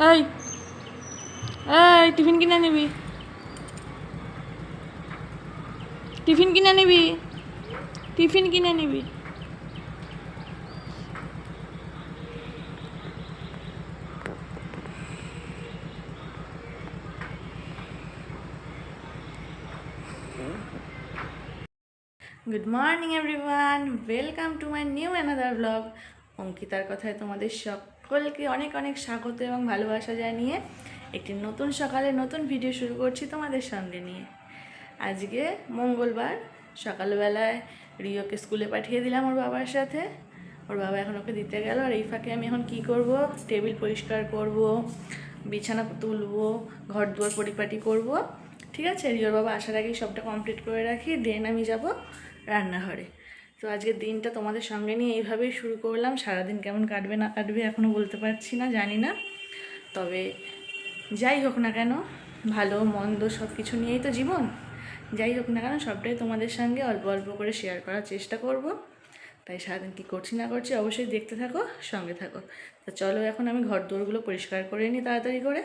এই এই, টিফিন কিনে নিবি টিফিন কিনে নিবি টিফিন কিনে নিবি good morning everyone welcome to my new another blog অঙ্কিতার কথায় তোমাদের সকলকে অনেক অনেক স্বাগত এবং ভালোবাসা জানিয়ে একটি নতুন সকালে নতুন ভিডিও শুরু করছি তোমাদের সঙ্গে নিয়ে। আজকে মঙ্গলবার, সকালবেলায় রিওকে স্কুলে পাঠিয়ে দিলাম ওর বাবার সাথে। ওর বাবা এখন ওকে দিতে গেল, আর এই ফাঁকে আমি এখন কি করব? টেবিল পরিষ্কার করব, বিছানা তুলবো ঘর দুয়ার পরিপাটি করব। ঠিক আছে? রিওর বাবা আসার আগেই সবটা কমপ্লিট করে রাখি, দেন আমি যাব রান্নাঘরে। তো আজকের দিনটা তোমাদের সঙ্গে নিয়ে এইভাবেই শুরু করলাম। সারাদিন কেমন কাটবে, না কাটবে এখনও বলতে পারছি না, জানি না। তবে যাই হোক না কেন, ভালো, মন্দ সব কিছু নিয়েই তো জীবন। যাই হোক না কেন, সবটাই তোমাদের সঙ্গে অল্প অল্প করে শেয়ার করার চেষ্টা করব। তাই সারাদিন কী করছি না করছি অবশ্যই দেখতে থাকো, সঙ্গে থাকো। তো চলো এখন আমি ঘর দোরগুলো পরিষ্কার করে নিই তাড়াতাড়ি করে।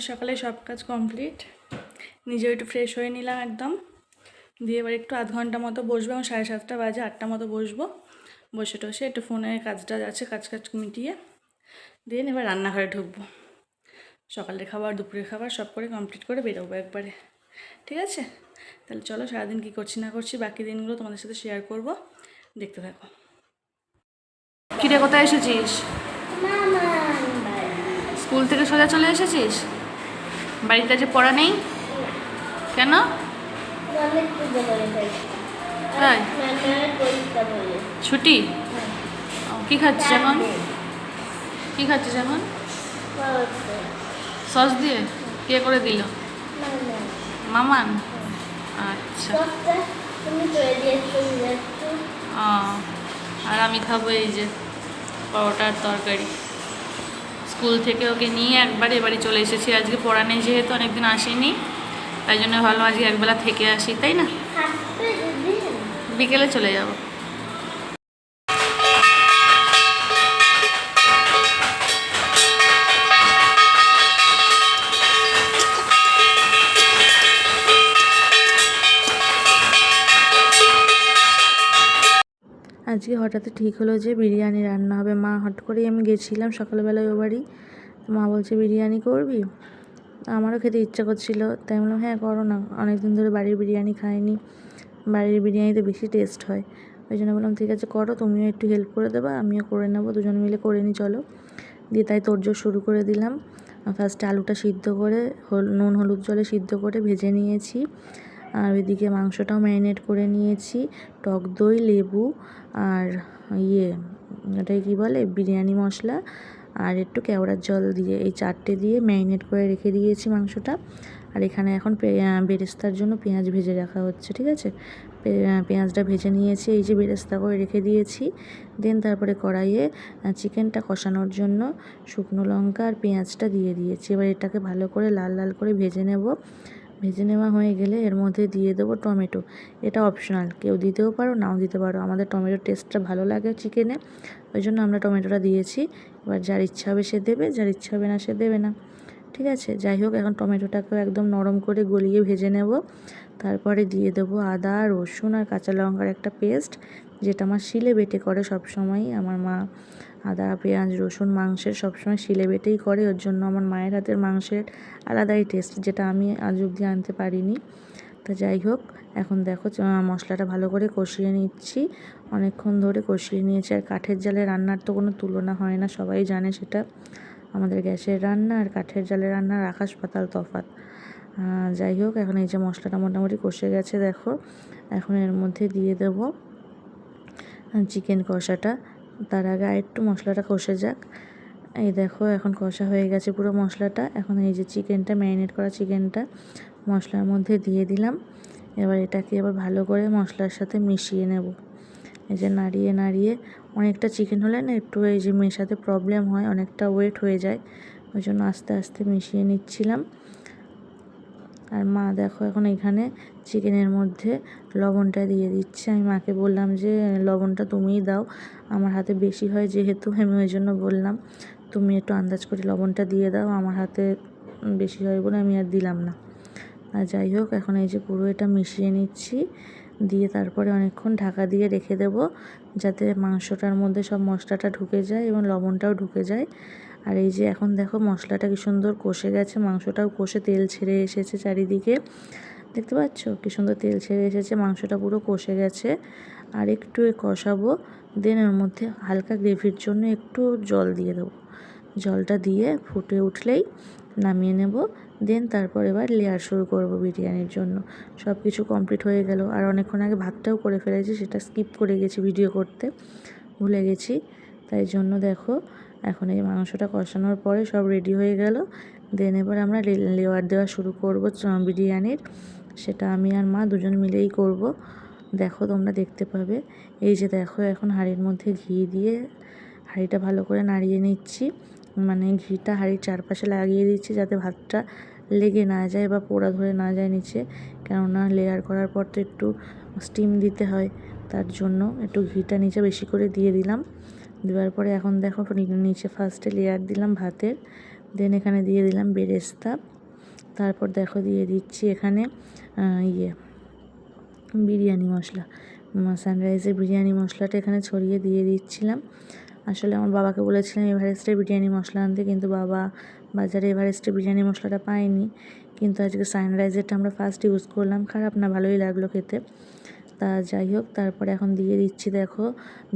মোটামুটি সকালে সব কাজ কমপ্লিট। নিজেও একটু ফ্রেশ হয়ে নিলাম একদম। দিয়ে এবার একটু আধ ঘণ্টা মতো বসবো এবং সাড়ে সাতটা বাজে আটটা মতো বসবো। বসে টসে একটু ফোনে কাজটা আছে কাজ কাজ মিটিয়ে। দিয়ে এবার রান্নাঘরে ঢুকবো। সকালের খাবার দুপুরের খাবার সব করে কমপ্লিট করে বেরোবো একবারে। ঠিক আছে? তাহলে চলো সারাদিন কী করছি না করছি বাকি দিনগুলো তোমাদের সাথে শেয়ার করব। দেখতে থাকো। কিরে কোথায় এসেছিস? স্কুল থেকে সোজা চলে এসেছিস? বাড়িতে যে পড়া নেই? কেন? তাই? ছুটি? ও, কি খাচ্ছিস এখন? কি খাচ্ছিস এখন? সস দিয়ে? কে করে দিল? মামান? আচ্ছা। দিয়েছ। ও, আর আমি খাব এই যে পরোটার তরকারি। স্কুল থেকে ওকে নিয়ে একবার এবারে চলে এসেছি। আজকে পড়া নেই যেহেতু অনেকদিন আসেনি তাই জন্য ভালো আজকে একবেলা থেকে আসি তাই না? বিকেলে চলে যাব। আজকে হঠাৎ ঠিক হলো যে বিরিয়ানি রান্না হবে। মা হট করেই আমি গেছিলাম সকালবেলায় ও বাড়ি। মা বলছে, বিরিয়ানি করবি? আমারও খেতে ইচ্ছা করছিল। তাই বললাম হ্যাঁ করো না। অনেকদিন ধরে বাড়ির বিরিয়ানি খাইনি। বাড়ির বিরিয়ানিতে বেশি টেস্ট হয়। ওই জন্য বললাম, ঠিক আছে, করো। তুমিও একটু হেল্প করে দেবা, আমিও করে নেব। দুজন মিলে করে নিই চলো। দিয়ে তাই তোড়জোড় শুরু করে দিলাম। ফার্স্টে আলুটা সিদ্ধ করে নুন, হলুদ জলে সিদ্ধ করে ভেজে নিয়েছি। আর ওইদিকে মাংসটাও ম্যারিনেট করে নিয়েছি। টক দই, লেবু আর ইয়ে ওটাই কী বলে? বিরিয়ানি মশলা আর একটু কেওড়ার জল দিয়ে, এই চারটে দিয়ে ম্যারিনেট করে রেখে দিয়েছি মাংসটা। আর এখানে এখন বেরেস্তার জন্য পেঁয়াজ ভেজে রাখা হচ্ছে, ঠিক আছে? পেঁয়াজটা ভেজে নিয়েছি, এই যে বেরেস্তা করে রেখে দিয়েছি। দেন তারপরে কড়াইয়ে চিকেনটা কষানোর জন্য শুকনো লঙ্কা আর পেঁয়াজটা দিয়ে দিয়েছি। এবার এটাকে ভালো করে লাল লাল করে ভেজে নেব। ভেজে নেওয়া হয়ে গেলে এর মধ্যে দিয়ে দেবো টমেটো। এটা অপশনাল কেউ দিতেও পারো, নাও দিতে পারো। আমাদের টমেটোর টেস্টটা ভালো লাগে চিকেনে ওই জন্য আমরা টমেটোটা দিয়েছি। এবার যার ইচ্ছা হবে সে দেবে, যার ইচ্ছা হবে না সে দেবে না। ঠিক আছে? যাই হোক, এখন টমেটোটাকেও একদম নরম করে গলিয়ে ভেজে নেব। তারপরে দিয়ে দেবো আদা, রসুন আর কাঁচা লঙ্কার একটা পেস্ট যেটা আমার শিলে বেটে করে সব সময় আমার মা আদা, পেঁয়াজ, রসুন মাংসের সবসময় শিলে বেটেই করে। ওর জন্য আমার মায়ের হাতের মাংসের আলাদাই টেস্ট যেটা আমি আজ অবধি আনতে পারিনি। তা যাই হোক, এখন দেখো মশলাটা ভালো করে কষিয়ে নিচ্ছি। অনেকক্ষণ ধরে কষিয়ে নিয়েছি। আর কাঠের জালে রান্নার তো কোনো তুলনা হয় না, সবাই জানে সেটা। আমাদের গ্যাসের রান্না আর কাঠের জালে রান্নার আকাশ পাতাল তফাত যাই হোক, এখন এই যে মশলাটা মোটামুটি কষে গেছে, দেখো। এখন এর মধ্যে দিয়ে দেব চিকেন কষাটা। তার আগে একটু মশলাটা কষে যাক। এই দেখো, এখন কষা হয়ে গেছে পুরো মশলাটা। এখন এই যে চিকেনটা, ম্যারিনেট করা চিকেনটা, মশলার মধ্যে দিয়ে দিলাম। এবার এটাকে এবার ভালো করে মশলার সাথে মিশিয়ে নেব। এই যে নাড়িয়ে নাড়িয়ে অনেকটা চিকেন হলে না একটু এই যে মেশাতে প্রবলেম হয়, অনেকটা ওয়েট হয়ে যায়। ওই জন্য আস্তে আস্তে মিশিয়ে নিচ্ছিলাম। আর মা দেখো এখন এখানে চিকেনের মধ্যে লবণটা দিয়ে দিচ্ছে। আমি মাকে বললাম যে, লবণটা তুমিই দাও। আমার হাতে বেশি হয় যেহেতু। আমি ওই জন্য বললাম, তুমি একটু আন্দাজ করে লবণটা দিয়ে দাও। আমার হাতে বেশি হয় বলে আমি আর দিলাম না। আর যাই হোক, এখন এই যে পুরো এটা মিশিয়ে নিচ্ছি। দিয়ে তারপরে অনেকক্ষণ ঢাকা দিয়ে রেখে দেব, যাতে মাংসটার মধ্যে সব মশলাটা ঢুকে যায় এবং লবণটাও ঢুকে যায়। আর এই যে এখন দেখো মশলাটা কি সুন্দর কষে গেছে। মাংসটাও কষে তেল ছেড়ে এসেছে চারিদিকে। দেখতে পাচ্ছ? কি সুন্দর তেল ছেড়ে এসেছে, মাংসটা পুরো কষে গেছে। আর একটু কষাবো, দেন এর মধ্যে হালকা গ্রেভির জন্য একটু জল দিয়ে দেবো। জলটা দিয়ে ফুটে উঠলেই নামিয়ে নেব, দেন তারপর এবার লেয়ার শুরু করব বিরিয়ানির জন্য। সব কিছু কমপ্লিট হয়ে গেল। আর অনেকক্ষণ আগে ভাতটাও করে ফেলেছি, সেটা স্কিপ করে গেছি ভিডিও করতে। ভুলে গেছি। তাই জন্য দেখো, এখন এই মাংসটা কষানোর পরে সব রেডি হয়ে গেল। দেন এবার আমরা লেয়ার দেওয়া শুরু করব বিরিয়ানির। সেটা আমি আর মা দুজন মিলেই করব। দেখো তোমরা দেখতে পাবে। এই যে দেখো, এখন হাঁড়ির মধ্যে ঘি দিয়ে হাঁড়িটা ভালো করে নাড়িয়ে নিচ্ছি। মানে ঘিটা হাঁড়ির চারপাশে লাগিয়ে দিচ্ছি যাতে ভাতটা লেগে না যায় বা পোড়া ধরে না যায় নিচে। কেননা লেয়ার করার পর তো একটু স্টিম দিতে হয়, তার জন্য একটু ঘিটা নিচে বেশি করে দিয়ে দিলাম। দেওয়ার পরে এখন দেখো নিচে ফার্স্টে লেয়ার দিলাম ভাতের দেন এখানে দিয়ে দিলাম বেরেস্তা। তারপর দেখো দিয়ে দিচ্ছি এখানে ইয়ে বিরিয়ানি মশলা সানরাইজের বিরিয়ানি মশলাটা এখানে ছড়িয়ে দিয়ে দিচ্ছিলাম। আসলে আমার বাবাকে বলেছিলাম এভারেস্টের বিরিয়ানি মশলা আনতে, কিন্তু বাবা বাজারে এভারেস্টের বিরিয়ানি মশলাটা পায়নি। কিন্তু আজকে সানরাইজেরটা আমরা ফার্স্ট ইউজ করলাম, খারাপ না, ভালোই লাগল খেতে। তা যাই হোক, তারপরে এখন দিয়ে দিচ্ছি দেখো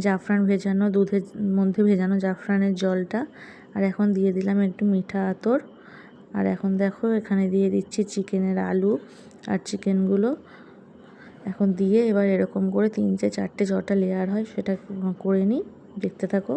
জাফরান ভেজানো, দুধের মধ্যে ভেজানো জাফরানের জলটা। আর এখন দিয়ে দিলাম একটু মিঠা আতর। আর এখন দেখো, এখানে দিয়ে দিচ্ছি চিকেনের আলু আর চিকেনগুলো। এখন দিয়ে এবার এরকম করে তিনটে, চারটে যটা লেয়ার হয়, সেটা করে নিই। দেখতে থাকো।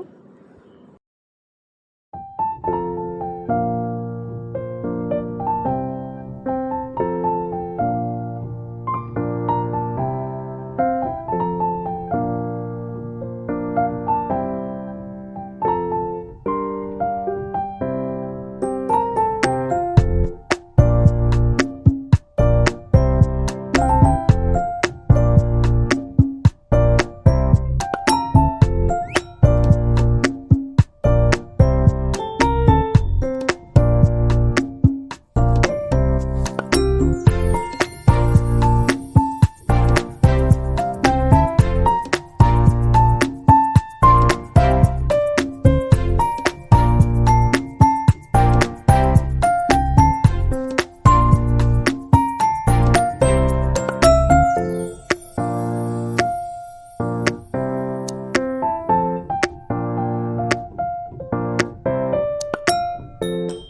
Música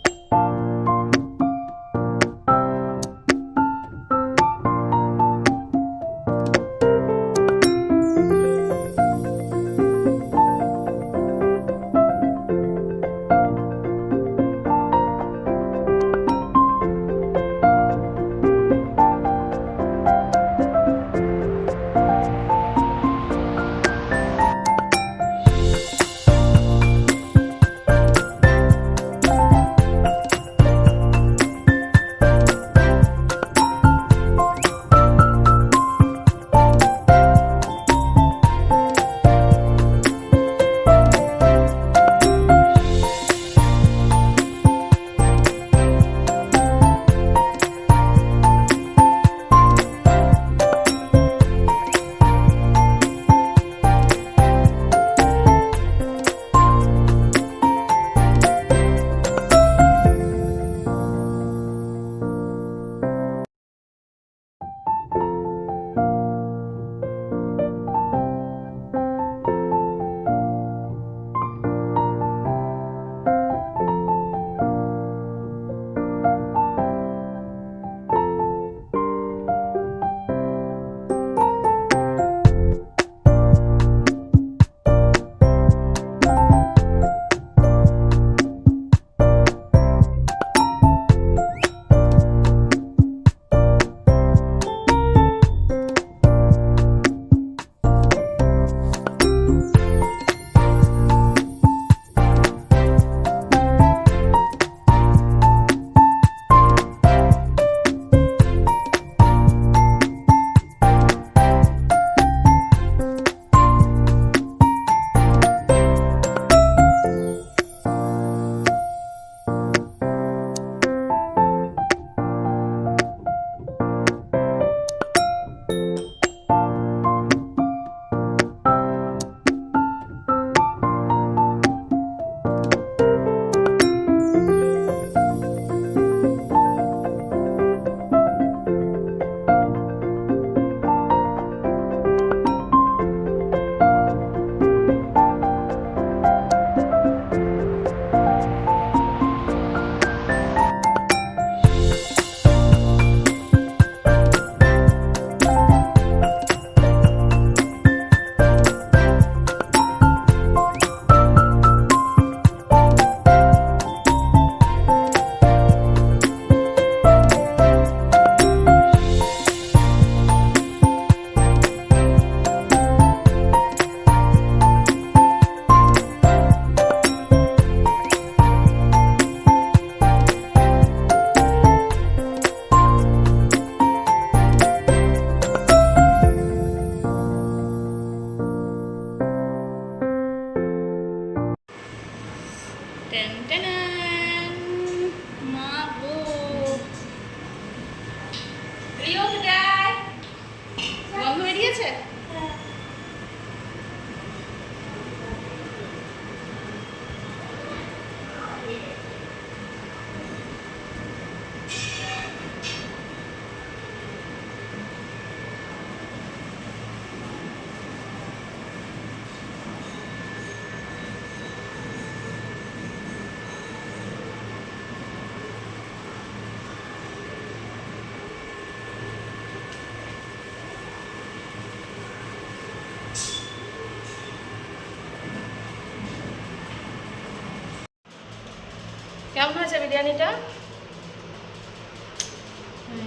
কেমন হয়েছে বিরিয়ানিটা?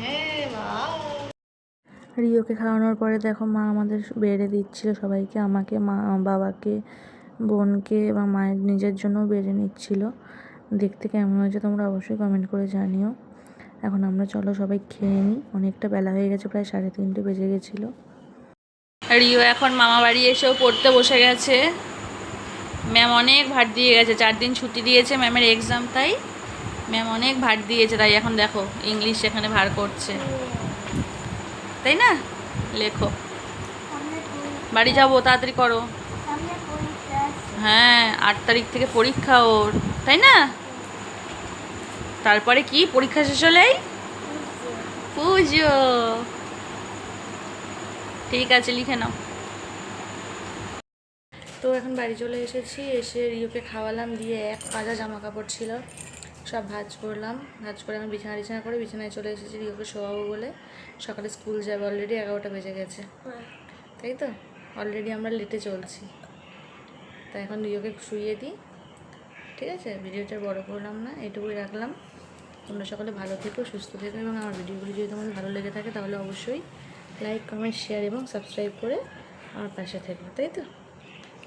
হ্যাঁ রিওকে খাওয়ানোর পরে দেখো মা আমাদের বেড়ে দিচ্ছিল সবাইকে আমাকে মা বাবাকে বোনকে এবং মায়ের নিজের জন্য বেড়ে নিচ্ছিল। দেখতে কেমন হয়েছে তোমরা অবশ্যই কমেন্ট করে জানিও। এখন আমরা চলো সবাই খেয়ে নিই অনেকটা বেলা হয়ে গেছে প্রায় সাড়ে তিনটে বেজে গেছিল। রিও এখন মামা বাড়ি এসেও পড়তে বসে গেছে। ম্যাম অনেক ভাট দিয়ে গেছে, চার দিন ছুটি দিয়েছে ম্যামের এক্সাম তাই? ম্যাম অনেক ভাট দিয়েছে, তাই এখন দেখো ইংলিশ এখানে ভার করছে। তাই না? লেখো। বাড়ি যাব, তাড়াতাড়ি করো। হ্যাঁ আট তারিখ থেকে পরীক্ষা ওর, তাই না? তারপরে কি, পরীক্ষা শেষ হলেই? পুজো। ঠিক আছে, লিখে নাও। তো এখন বাড়ি চলে এসেছি, এসে রিওকে খাওয়ালাম, দিয়ে এক কাজা জামা কাপড় ছিল, সব ভাজ করলাম, ভাজ করে আমি বিছানা বিছানা করে বিছানায় চলে এসেছি রিওকে শোয়াবো বলে। সকালে স্কুল যাবে অলরেডি এগারোটা বেজে গেছে। তাই তো? অলরেডি আমরা লেটে চলছি। তা এখন রিওকে শুইয়ে দিই। ঠিক আছে? ভিডিওটা বড় করলাম না, এটুকুই রাখলাম। তোমরা সকলে ভালো থেকো, সুস্থ থেকো, এবং আমার ভিডিওগুলি যদি তোমাদের ভালো লেগে থাকে, তাহলে অবশ্যই লাইক কমেন্ট শেয়ার এবং সাবস্ক্রাইব করে আমার পাশে থেকো। তাই তো?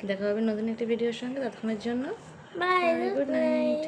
দেখা হবে নতুন একটি ভিডিওর সঙ্গে ততক্ষণের জন্য বাই গুড নাইট